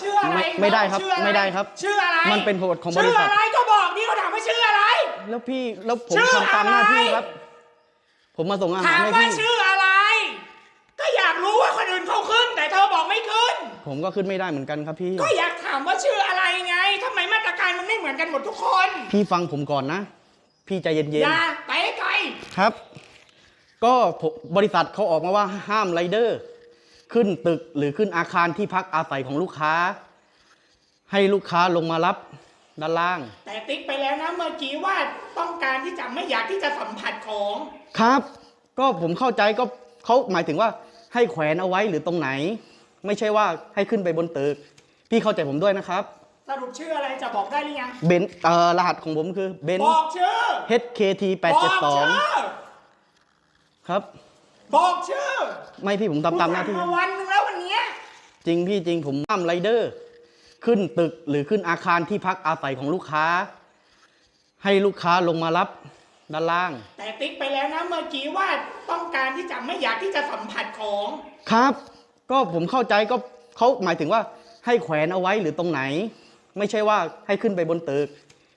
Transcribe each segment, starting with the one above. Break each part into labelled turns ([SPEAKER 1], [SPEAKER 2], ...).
[SPEAKER 1] ชื่ออะไร
[SPEAKER 2] ไม่ไม่ได้ครับ
[SPEAKER 1] ชื่ออะ
[SPEAKER 2] ไม่ได้ครับ
[SPEAKER 1] ชื่ออะไร
[SPEAKER 2] มันเป็นกฎของบริษัท
[SPEAKER 1] ชื่ออะไรก็บอกนี่เขาถามว่าชื่ออะไร
[SPEAKER 2] แล้วพี่แล้วผม
[SPEAKER 1] ชื่อ
[SPEAKER 2] ทำตามหน้าที่
[SPEAKER 1] อะไร
[SPEAKER 2] ครับ ผมมาส่งอาหา
[SPEAKER 1] ถารม
[SPEAKER 2] ให้
[SPEAKER 1] ว่า
[SPEAKER 2] พี่
[SPEAKER 1] ชื่ออะไร ก็อยากรู้ว่าคนอื่นเขาขึ้น แต่เธอบอกไม่ขึ้น
[SPEAKER 2] ผมก็ขึ้นไม่ได้เหมือนกันครับพี่
[SPEAKER 1] ก็อยากถามว่าชื่ออะไรไงทำไมมาตรการมันไม่เหมือนกันหมดทุกคน
[SPEAKER 2] พี่ฟังผมก่อนนะ พี่ใจเย็น
[SPEAKER 1] อย่าไปไกล
[SPEAKER 2] ๆครับ ก็ผมบริษัทเขาออกมาว่าห้ามไรเดอร์ ขึ้นตึกหรือขึ้นอาคารที่พักอาศัยของลูกค้า ให้ลูกค้าลงมารับด้านล่าง
[SPEAKER 1] แต่ติ๊กไปแล้วนะเมื่อกี้ว่าต้องการที่จะไม่อยากที่จะสัมผัสของ
[SPEAKER 2] ครับ ก็ผมเข้าใจก็เขาหมายถึงว่าให้แขวนเอาไว้หรือตรงไหน ไม่ใช่ว่าให้ขึ้นไปบนตึกพี่เข้าใจผมด้วยนะครับ
[SPEAKER 1] สรุปชื่ออะไรจะบอกได้หรือยัง
[SPEAKER 2] เบนเอ่อรหัสของผมคือเบน
[SPEAKER 1] บอกชื่อ
[SPEAKER 2] HKT
[SPEAKER 1] บอกชื่อ
[SPEAKER 2] 872ครับ
[SPEAKER 1] บอกชื่อ
[SPEAKER 2] ไม่พี่ผมทำตามหน้าที่
[SPEAKER 1] กูสั่งมาวันนึงแล้ววันเนี้ย
[SPEAKER 2] จริงพี่จริงผมห้ามไรเดอร์ ขึ้นตึกหรือขึ้นอาคารที่พักอาศัยของลูกค้า ให้ลูกค้าลงมารับด้านล่าง
[SPEAKER 1] แต่ติ๊กไปแล้วนะเมื่อกี้ว่าต้องการที่จะไม่อยากที่จะสัมผัสของ
[SPEAKER 2] ครับ ก็ผมเข้าใจก็เขาหมายถึงว่าให้แขวนเอาไว้หรือตรงไหน ไม่ใช่ว่าให้ขึ้นไปบนตึก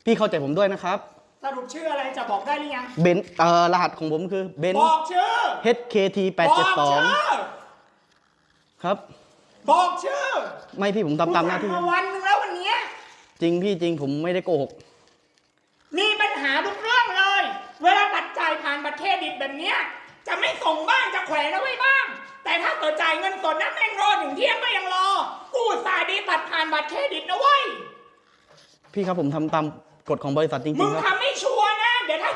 [SPEAKER 2] พี่เข้าใจผมด้วยนะครับ
[SPEAKER 1] สรุปชื่ออะไรจะบอกได้หรือยัง
[SPEAKER 2] เบนเอ่อรหัสของผมคือเบน
[SPEAKER 1] บอกชื่อ
[SPEAKER 2] HKT
[SPEAKER 1] บอกชื่อ
[SPEAKER 2] 872ครับ
[SPEAKER 1] บอกชื่อ
[SPEAKER 2] ไม่พี่ผมทำตามหน้าที่
[SPEAKER 1] กูสั่งมาวันนึงแล้ววันเนี้ย
[SPEAKER 2] จริงพี่จริงผมไม่ได้โกหก
[SPEAKER 1] มีปัญหาทุกเรื่องเลย เวลาบัตรจ่ายผ่านบัตรเครดิตแบบเนี้ย จะไม่ส่งบ้างจะแขวนเอาไว้บ้าง แต่ถ้าเกิดจ่ายเงินสดนะแม่งรอถึงเที่ยงก็ยังรอ กูอุตสายดีบัตรผ่านบัตรเครดิตนะเว้ย
[SPEAKER 2] พี่ครับผมทำตามกฎของบริษัทจ
[SPEAKER 1] มึ
[SPEAKER 2] ริง
[SPEAKER 1] ง
[SPEAKER 2] ๆครับ
[SPEAKER 1] ทำ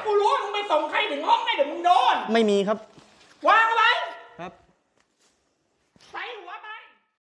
[SPEAKER 1] กูรู้ว่ามึงไปส่งใครถึงห้องได้เดี๋ยวมึงโดน
[SPEAKER 2] ไม่มีครับ
[SPEAKER 1] วางไว้ครับ